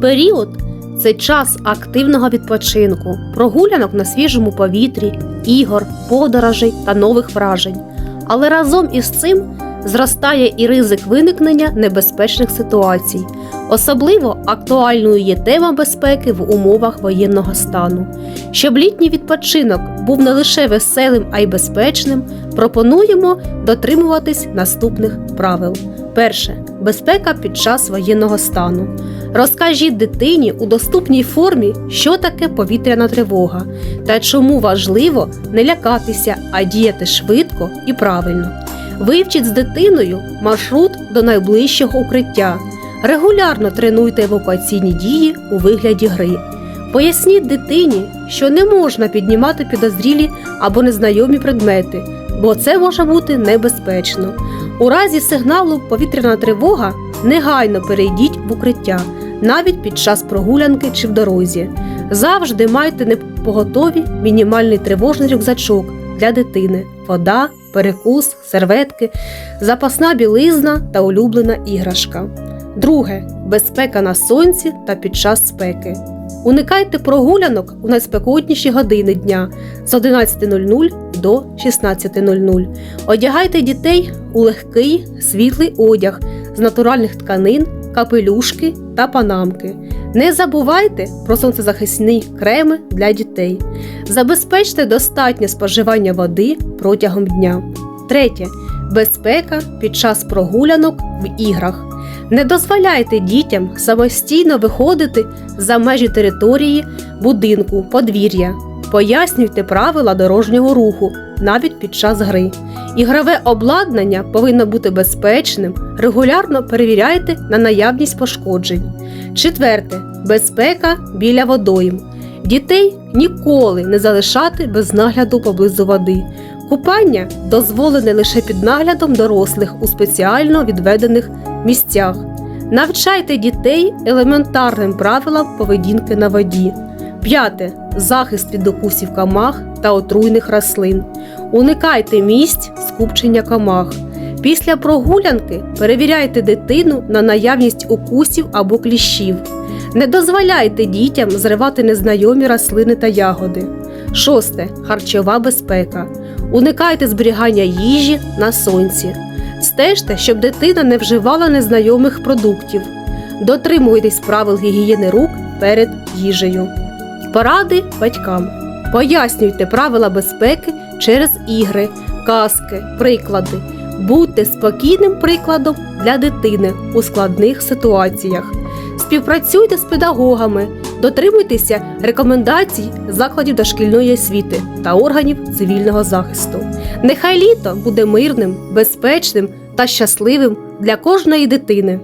період це час активного відпочинку, прогулянок на свіжому повітрі, ігор, подорожей та нових вражень. Але разом із цим зростає і ризик виникнення небезпечних ситуацій. Особливо актуальною є тема безпеки в умовах воєнного стану. Щоб літній відпочинок був не лише веселим, а й безпечним, пропонуємо дотримуватись наступних правил. Перше безпека під час воєнного стану. Розкажіть дитині у доступній формі, що таке повітряна тривога та чому важливо не лякатися, а діяти швидко і правильно. Вивчіть з дитиною маршрут до найближчого укриття. Регулярно тренуйте евакуаційні дії у вигляді гри. Поясніть дитині, що не можна піднімати підозрілі або незнайомі предмети, бо це може бути небезпечно. У разі сигналу повітряна тривога негайно перейдіть в укриття, навіть під час прогулянки чи в дорозі. Завжди майте непоготові мінімальний тривожний рюкзачок для дитини: вода, перекус, серветки, запасна білизна та улюблена іграшка. Друге безпека на сонці та під час спеки. Уникайте прогулянок у найспекотніші години дня з 11.00 до 16.00. Одягайте дітей у легкий світлий одяг з натуральних тканин, капелюшки та панамки. Не забувайте про сонцезахисні креми для дітей. Забезпечте достатнє споживання води протягом дня. Третє. Безпека під час прогулянок в іграх. Не дозволяйте дітям самостійно виходити за межі території, будинку, подвір'я. Пояснюйте правила дорожнього руху навіть під час гри. Ігрове обладнання повинно бути безпечним, регулярно перевіряйте на наявність пошкоджень. Четверте безпека біля водойм. Дітей ніколи не залишати без нагляду поблизу води. Купання дозволене лише під наглядом дорослих у спеціально відведених місцях. Навчайте дітей елементарним правилам поведінки на воді. П'яте захист від укусів камах та отруйних рослин. Уникайте місць скупчення камах. Після прогулянки перевіряйте дитину на наявність укусів або кліщів. Не дозволяйте дітям зривати незнайомі рослини та ягоди. Шосте харчова безпека. Уникайте зберігання їжі на сонці. Стежте, щоб дитина не вживала незнайомих продуктів. Дотримуйтесь правил гігієни рук перед їжею. Поради батькам. Пояснюйте правила безпеки через ігри, казки, приклади. Будьте спокійним прикладом для дитини у складних ситуаціях. Співпрацюйте з педагогами, дотримуйтеся рекомендацій закладів дошкільної освіти та органів цивільного захисту. Нехай літо буде мирним, безпечним та щасливим для кожної дитини.